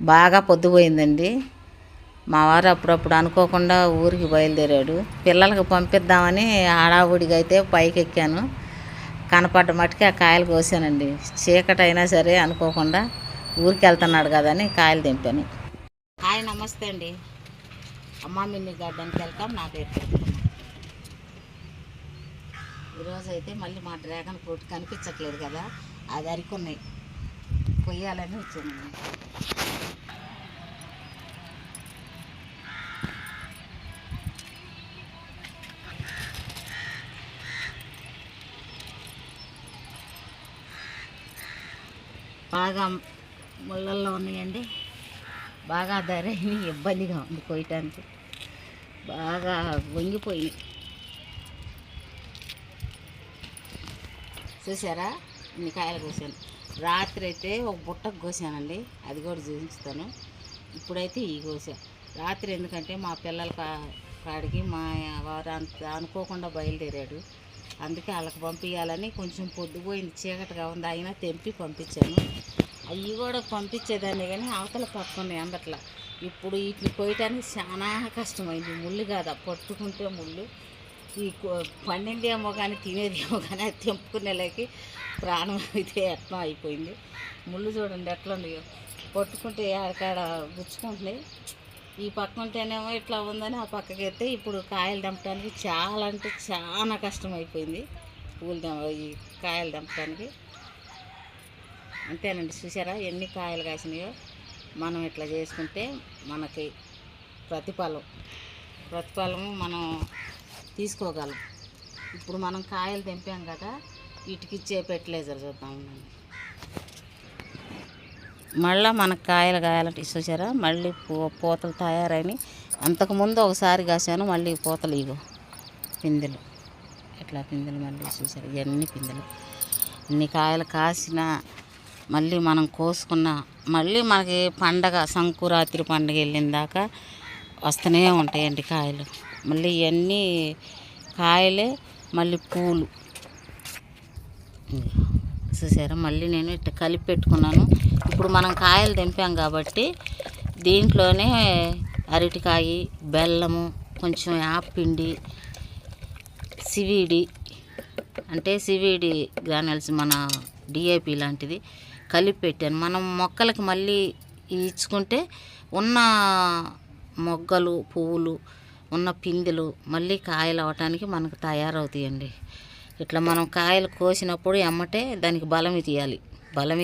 బాగా పొద్దుపోయిందండి. మా వారు అప్పుడప్పుడు అనుకోకుండా ఊరికి బయలుదేరాడు. పిల్లలకు పంపిద్దామని హడావుడిగా అయితే పైకి ఎక్కాను కనపడ్డ మట్టుకి ఆ కాయలు కోసానండి. చీకటైనా అయినా సరే అనుకోకుండా ఊరికి వెళ్తున్నాడు కదా అని కాయలు దింపాను హాయ్ నమస్తే అండి. అమ్మ మిన్ని గార్డెన్కి వెళ్తాం నా పేరు ఈరోజు అయితే మళ్ళీ మా డ్రాగన్ ఫ్రూట్ కనిపించట్లేదు కదా. అది అరికున్నాయి. కొయ్యాలని వచ్చానండి. బాగా ముళ్ళల్లో ఉన్నాయండి. బాగా ధరైన ఇబ్బందిగా ఉంది కొయ్యటానికి. బాగా వంగిపోయి చూసారా? ఇన్ని కాయలు కూసాను. రాత్రి అయితే ఒక బుట్టకు కోసానండి. అది కూడా చూపిస్తాను. ఇప్పుడైతే ఈ కోసా. రాత్రి ఎందుకంటే మా పిల్లల కా- కాడికి మా వారు అంత అనుకోకుండా బయలుదేరాడు. అందుకే వాళ్ళకి పంపించాలని కొంచెం పొద్దుపోయింది చీకటిగా ఉంది. అయినా తెంపి పంపించాను. అవి కూడా పంపించేదాన్ని కానీ అవతల పట్టుకున్నాయి అందట్లా ఇప్పుడు వీటిని కోయటానికి చాలా కష్టమైంది. ముళ్ళు కాదా? పట్టుకుంటే ముళ్ళు. ఈ కో- పండిందేమో కానీ తినేదేమో కానీ అది తెంపుకునేలాకి ప్రాణం అయితే ఎట్లా అయిపోయింది. ముళ్ళు చూడండి ఎట్లా ఉన్నాయో. పట్టుకుంటే అక్కడ గుచ్చుకుంటున్నాయి. ఈ పక్క ఉంటేనేమో ఇట్లా ఉందని ఆ పక్కకి ఎత్తే ఇప్పుడు కాయలు దంపడానికి చాలా అంటే చాలా కష్టం అయిపోయింది పూలు దం ఈ కాయలు దంపడానికి అంతేనండి. చూసారా ఎన్ని కాయలు కాసినాయో. మనం ఇట్లా చేసుకుంటే మనకి ప్రతిఫలం. ప్రతిఫలము మనం తీసుకోగలం. ఇప్పుడు మనం కాయలు తెంపాం కదా వీటికి ఇచ్చే ఫెర్టిలైజర్ చూద్దాం మళ్ళీ మనకు కాయలు కాయాలంటే చూసారా మళ్ళీ పూ పూతలు తయారని అంతకుముందు ఒకసారి కాసాను మళ్ళీ పూతలు ఇగో పిందెలు. ఇట్లా పిందెలు మళ్ళీ చూసారు? ఇవన్నీ పిందెలు. ఇన్ని కాయలు కాసిన మళ్ళీ మనం కోసుకున్న మళ్ళీ మనకి పండగ సంకురాత్రి పండగ వెళ్ళిన దాకా వస్తూనే ఉంటాయండి కాయలు. మళ్ళీ ఇవన్నీ కాయలే మళ్ళీ పూలు. చూసారా? మళ్ళీ నేను ఇట్లా కలిపి పెట్టుకున్నాను. ఇప్పుడు మనం కాయలు తెంపాం కాబట్టి దీంట్లోనే అరటికాయ బెల్లము కొంచెం యాపిండి సివిడి అంటే సివిడి గ్రానల్స్ మన డిఏపి లాంటిది కలిపి పెట్టాను. మనం మొక్కలకి మళ్ళీ ఇచ్చుకుంటే ఉన్న మొగ్గలు పువ్వులు ఉన్న పిందెలు మళ్ళీ కాయలు అవటానికి మనకు తయారవుతాయండి. ఇట్లా మనం కాయలు కోసినప్పుడు ఎమ్మటే దానికి బలం తీయాలి. బలం